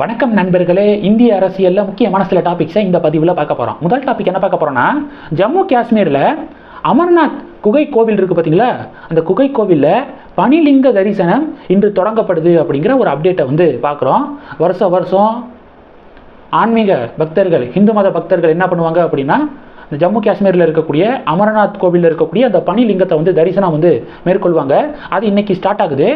வணக்கம் நண்பர்களே இந்திய அரசியலில் முக்கியமான சில டாபிக்ஸை இந்த பதிவில் பார்க்க போகிறோம் முதல் டாபிக் என்ன பார்க்க போகிறோம்னா ஜம்மு காஷ்மீரில் அமர்நாத் குகை கோவில் இருக்குது பார்த்தீங்களா அந்த குகை கோவிலில் பனிலிங்க தரிசனம் இன்று தொடங்கப்படுது அப்படிங்கிற ஒரு அப்டேட்டை வந்து பார்க்குறோம். வருஷம் வருஷம் ஆன்மீக பக்தர்கள் இந்து மத பக்தர்கள் என்ன பண்ணுவாங்க அப்படின்னா இந்த ஜம்மு காஷ்மீரில் இருக்கக்கூடிய அமர்நாத் கோவிலில் இருக்கக்கூடிய அந்த பனிலிங்கத்தை வந்து தரிசனம் வந்து மேற்கொள்வாங்க. அது இன்றைக்கி ஸ்டார்ட் ஆகுது.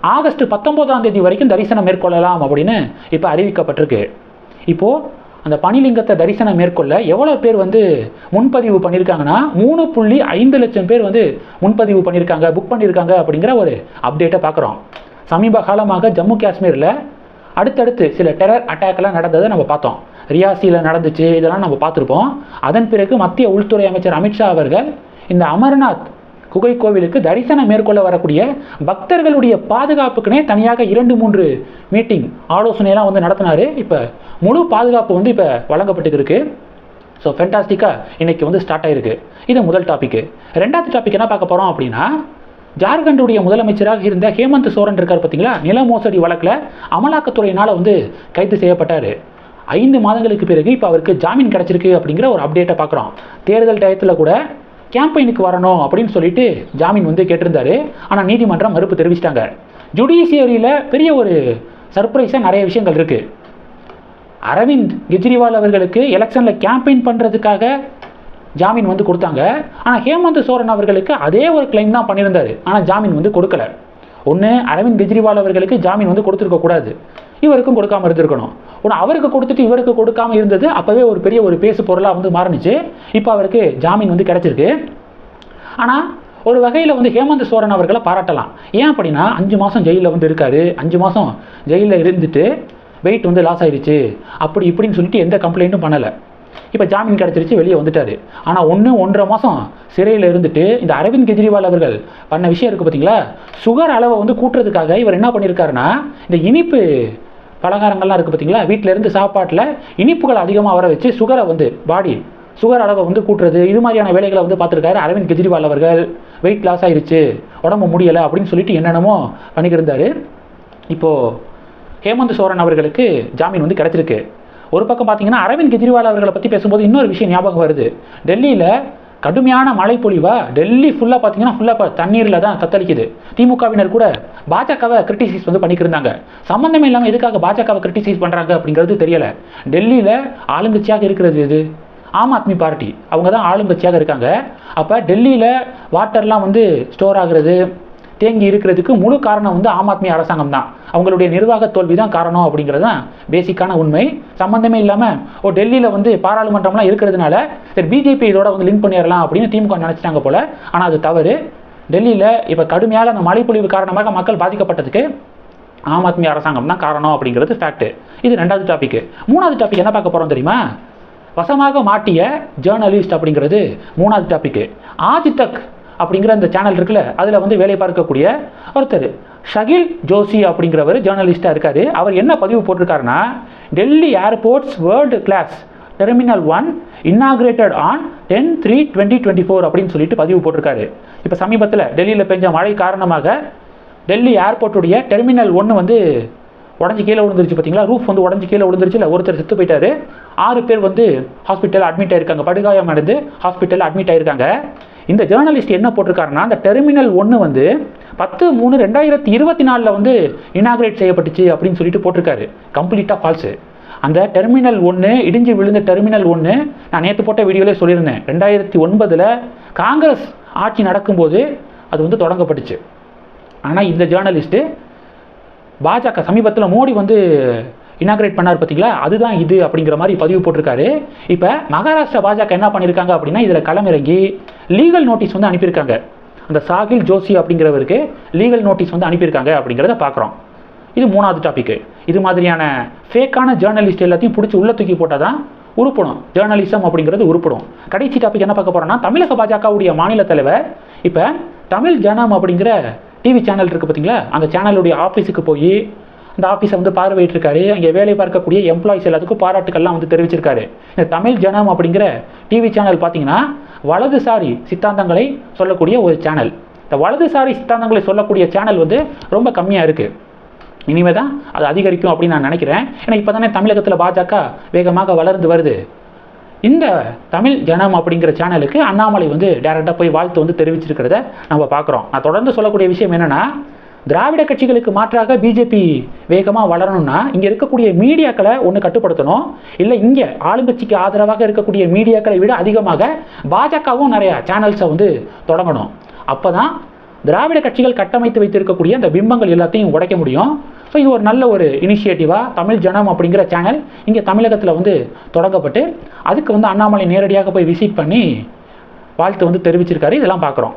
ஆகஸ்ட் பத்தொம்போதாம் தேதி வரைக்கும் தரிசனம் மேற்கொள்ளலாம் அப்படின்னு இப்போ அறிவிக்கப்பட்டிருக்கு. இப்போது அந்த பனிலிங்கத்தை தரிசனம் மேற்கொள்ள எவ்வளோ பேர் வந்து முன்பதிவு பண்ணியிருக்காங்கன்னா மூணு புள்ளி ஐந்து லட்சம் பேர் வந்து முன்பதிவு பண்ணியிருக்காங்க புக் பண்ணியிருக்காங்க அப்படிங்கிற ஒரு அப்டேட்டை பார்க்குறோம் சமீப காலமாக ஜம்மு காஷ்மீரில் அடுத்தடுத்து சில டெரர் அட்டாக்லாம் நடந்ததை நம்ம பார்த்தோம். ரியாசியில் நடந்துச்சு இதெல்லாம் நம்ம பார்த்துருப்போம். அதன் பிறகு மத்திய உள்துறை அமைச்சர் அமித்ஷா அவர்கள் இந்த அமர்நாத் குகை கோவிலுக்கு தரிசனம் மேற்கொள்ள வரக்கூடிய பக்தர்களுடைய பாதுகாப்புக்குனே தனியாக இரண்டு மூன்று மீட்டிங் ஆலோசனையெல்லாம் வந்து நடத்தினார். இப்போ முழு பாதுகாப்பு வந்து இப்போ வழங்கப்பட்டு ஸோ ஃபென்டாஸ்டிக்காக இன்றைக்கி வந்து ஸ்டார்ட் ஆகிருக்கு இது முதல் டாப்பிக்கு ரெண்டாவது டாபிக் என்ன பார்க்க போகிறோம் அப்படின்னா ஜார்க்கண்டுடைய முதலமைச்சராக இருந்த ஹேமந்த் சோரன் இருக்கார் பார்த்தீங்களா? நில மோசடி வழக்கில் அமலாக்கத்துறையினால் வந்து கைது செய்யப்பட்டார். ஐந்து மாதங்களுக்கு பிறகு இப்போ அவருக்கு ஜாமீன் கிடச்சிருக்கு அப்படிங்கிற ஒரு அப்டேட்டை பார்க்குறோம். தேர்தல் டயத்தில் கூட கேம்பெயினுக்கு வரணும் அப்படின்னு சொல்லிட்டு ஜாமீன் வந்து கேட்டிருந்தாரு. ஆனால் நீதிமன்றம் மறுப்பு தெரிவிச்சிட்டாங்க. ஜுடிஷியரியில் பெரிய ஒரு சர்ப்ரைஸாக நிறைய விஷயங்கள் இருக்குது அரவிந்த் கெஜ்ரிவால் அவர்களுக்கு எலெக்ஷனில் கேம்பெயின் பண்ணுறதுக்காக ஜாமீன் வந்து கொடுத்தாங்க. ஆனால் ஹேமந்த் சோரன் அவர்களுக்கு அதே ஒரு கிளைம் தான் பண்ணியிருந்தாரு. ஆனால் ஜாமீன் வந்து கொடுக்கல. ஒன்று அரவிந்த் கெஜ்ரிவால் அவர்களுக்கு ஜாமீன் வந்து கொடுத்துருக்கக்கூடாது. இவருக்கும் கொடுக்காம இருந்திருக்கணும். ஒன்று அவருக்கு கொடுத்துட்டு இவருக்கு கொடுக்காம இருந்தது அப்போவே ஒரு பெரிய ஒரு பேசு பொருளாக வந்து மாறினுச்சு. இப்போ அவருக்கு ஜாமீன் வந்து கிடச்சிருக்கு. ஆனால் ஒரு வகையில் வந்து ஹேமந்த் சோரன் அவர்களை பாராட்டலாம். ஏன் அப்படின்னா அஞ்சு மாதம் ஜெயிலில் வந்து இருக்காரு. அஞ்சு மாதம் ஜெயிலில் இருந்துட்டு வெயிட் வந்து லாஸ் ஆயிடுச்சு. அப்படி இப்படின்னு சொல்லிட்டு எந்த கம்ப்ளைண்ட்டும் பண்ணலை. இப்போ ஜாமீன் கிடச்சிருச்சு வெளியே வந்துட்டார். ஆனால் ஒன்று ஒன்றரை மாதம் சிறையில் இருந்துட்டு இந்த அரவிந்த் கெஜ்ரிவால் அவர்கள் பண்ண விஷயம் இருக்குது பார்த்தீங்களா சுகர் அளவை வந்து கூட்டுறதுக்காக இவர் என்ன பண்ணியிருக்காருன்னா இந்த இனிப்பு பலகாரங்கள்லாம் இருக்குது பார்த்தீங்களா வீட்டில் இருந்து சாப்பாட்டில் இனிப்புகள் அதிகமாக வர வச்சு சுகரை வந்து பாடி சுகர் அளவை வந்து கூட்டுறது இது மாதிரியான வேலைகளை வந்து பார்த்துருக்காரு அரவிந்த் கெஜ்ரிவால் அவர்கள். வெயிட் லாஸ் ஆயிருச்சு உடம்பு முடியலை அப்படின்னு சொல்லிட்டு என்னென்னமோ பண்ணிக்கிருந்தார் இப்போது ஹேமந்த் சோரன் அவர்களுக்கு ஜாமீன் வந்து கிடச்சிருக்கு. ஒரு பக்கம் பார்த்தீங்கன்னா அரவிந்த் கெஜ்ரிவால் அவர்களை பற்றி பேசும்போது இன்னொரு விஷயம் ஞாபகம் வருது. டெல்லியில் கடுமையான மழை பொழிவா டெல்லி ஃபுல்லாக பார்த்தீங்கன்னா ஃபுல்லாக தண்ணீரில் தான் தத்தளிக்குது. திமுகவினர் கூட பாஜகவை கிரிட்டிசைஸ் வந்து பண்ணிக்கிருந்தாங்க. சம்மந்தமே இல்லாமல் எதுக்காக பாஜகவை கிரிட்டிசைஸ் பண்ணுறாங்க அப்படிங்கிறது தெரியலை. டெல்லியில் ஆளுங்கட்சியாக இருக்கிறது இது ஆம் ஆத்மி பார்ட்டி. அவங்க தான் ஆளுங்கட்சியாக இருக்காங்க. அப்போ டெல்லியில் வாட்டர்லாம் வந்து ஸ்டோர் ஆகிறது தேங்கி இருக்கிறதுக்கு முழு காரணம் வந்து ஆம் ஆத்மி அரசாங்கம் தான். அவங்களுடைய நிர்வாக தோல்வி தான் காரணம் அப்படிங்கிறது தான் பேசிக்கான உண்மை. சம்மந்தமே இல்லாமல் ஓ டெல்லியில் வந்து பாராளுமன்றம்லாம் இருக்கிறதுனால சரி பிஜேபி இதோட வந்து லிங்க் பண்ணிடலாம் அப்படின்னு திமுக நினச்சிட்டாங்க போல. ஆனால் அது தவறு. டெல்லியில் இப்போ கடுமையாக அந்த மழைப்பொழிவு காரணமாக மக்கள் பாதிக்கப்பட்டதுக்கு ஆம் ஆத்மி அரசாங்கம் தான் காரணம் அப்படிங்கிறது ஃபேக்ட்டு இது ரெண்டாவது டாபிக் மூணாவது டாபிக் என்ன பார்க்க போகிறோம் தெரியுமா? வசமாக மாட்டிய ஜேர்னலிஸ்ட் அப்படிங்கிறது மூணாவது டாபிக் ஆதித்தக் அப்படிங்கிற அந்த சேனல் இருக்குல்ல அதில் வந்து வேலை பார்க்கக்கூடிய ஒருத்தர். ஷகில் ஜோஷி அப்படிங்கிறவர் ஜேர்னலிஸ்டாக இருக்கார். அவர் என்ன பதிவு போட்டிருக்காருன்னா Delhi airports world class terminal one inaugurated on ten three twenty twenty four அப்படின்னு சொல்லிட்டு பதிவு போட்டிருக்காரு. இப்போ சமீபத்தில் டெல்லியில் பெஞ்ச மழை காரணமாக டெல்லி ஏர்போர்ட்டுடைய டெர்மினல் ஒன்று வந்து உடஞ்சி கீழே விழுந்துருச்சு பார்த்தீங்களா ரூஃப் வந்து உடஞ்சி கீழே விழுந்துருச்சு இல்லை ஒருத்தர் செத்து போயிட்டாரு. ஆறு பேர் வந்து ஹாஸ்பிட்டல் அட்மிட் ஆயிருக்காங்க. படுகாயம் அடைந்து ஹாஸ்பிட்டலில் அட்மிட் ஆயிருக்காங்க. இந்த ஜேர்னலிஸ்ட் என்ன போட்டிருக்காருன்னா அந்த டெர்மினல் ஒன்று வந்து பத்து மூணு ரெண்டாயிரத்தி இருபத்தி நாலில் வந்து இனாகிரேட் செய்யப்பட்டுச்சு அப்படின்னு சொல்லிட்டு போட்டிருக்காரு. கம்ப்ளீட்டாக ஃபால்ஸு அந்த டெர்மினல் ஒன்று இடிஞ்சு விழுந்த டெர்மினல் ஒன்று நான் நேற்று போட்ட வீடியோலே சொல்லியிருந்தேன். ரெண்டாயிரத்தி ஒன்பதில் காங்கிரஸ் ஆட்சி நடக்கும்போது அது வந்து தொடங்கப்பட்டுச்சு. ஆனால் இந்த ஜேர்னலிஸ்ட்டு பாஜக சமீபத்தில் மோடி வந்து இனாகிரேட் பண்ணார் பார்த்தீங்களா அதுதான் இது அப்படிங்கிற மாதிரி பதிவு போட்டிருக்காரு. இப்போ மகாராஷ்டிரா பாஜக என்ன பண்ணியிருக்காங்க அப்படின்னா இதில் களமிறங்கி லீகல் நோட்டீஸ் வந்து அனுப்பியிருக்காங்க. அந்த சாகில் ஜோஷி அப்படிங்கிறவருக்கு லீகல் நோட்டீஸ் வந்து அனுப்பியிருக்காங்க அப்படிங்கிறத பார்க்குறோம். இது மூணாவது டாப்பிக்கு இது மாதிரியான ஃபேக்கான ஜேர்னலிஸ்ட் எல்லாத்தையும் பிடிச்சி உள்ள தூக்கி போட்டால் தான் உருப்படும். ஜேர்னலிசம் அப்படிங்கிறது உருப்படும். கடைசி டாபிக் என்ன பார்க்க போகிறோம்னா தமிழக பாஜகவுடைய மாநில தலைவர் இப்போ தமிழ் ஜனம் அப்படிங்கிற டிவி சேனல் இருக்குது பார்த்தீங்களா? அந்த சேனலுடைய ஆஃபீஸுக்கு போய் அந்த ஆஃபீஸை வந்து பார்வையிட்டிருக்காரு. அங்கே வேலை பார்க்கக்கூடிய எம்ப்ளாயிஸ் எல்லாத்துக்கும் பாராட்டுக்கள்லாம் வந்து தெரிவிச்சிருக்காரு. இந்த தமிழ் ஜனம் அப்படிங்கிற டிவி சேனல் பார்த்தீங்கன்னா வலதுசாரி சித்தாந்தங்களை சொல்லக்கூடிய ஒரு சேனல் இந்த வலதுசாரி சித்தாந்தங்களை சொல்லக்கூடிய சேனல் வந்து ரொம்ப கம்மியாக இருக்குது இனிமே தான் அது அதிகரிக்கும் அப்படின்னு நான் நினைக்கிறேன். ஏன்னா இப்போ தானே தமிழகத்தில் பாஜக வேகமாக வளர்ந்து வருது. இந்த தமிழ் ஜனம் அப்படிங்கிற சேனலுக்கு அண்ணாமலை வந்து டேரெக்டாக போய் வாழ்த்து வந்து தெரிவிச்சிருக்கிறத நம்ம பார்க்குறோம். நான் தொடர்ந்து சொல்லக்கூடிய விஷயம் என்னென்னா திராவிட கட்சிகளுக்கு மாற்றாக பிஜேபி வேகமாக வளரணும்னா இங்கே இருக்கக்கூடிய மீடியாக்களை ஒன்று கட்டுப்படுத்தணும். இல்லை இங்கே ஆளுங்கட்சிக்கு ஆதரவாக இருக்கக்கூடிய மீடியாக்களை விட அதிகமாக பாஜகவும் நிறையா சேனல்ஸை வந்து தொடங்கணும். அப்போ தான் திராவிட கட்சிகள் கட்டமைத்து வைத்திருக்கக்கூடிய அந்த பிம்பங்கள் எல்லாத்தையும் உடைக்க முடியும். ஸோ இது ஒரு நல்ல ஒரு இனிஷியேட்டிவாக தமிழ் ஜனம் அப்படிங்கிற சேனல் இங்கே தமிழகத்தில் வந்து தொடங்கப்பட்டு அதுக்கு வந்து அண்ணாமலை நேரடியாக போய் விசிட் பண்ணி வாழ்த்து வந்து தெரிவிச்சிருக்காரு. இதெல்லாம் பார்க்குறோம்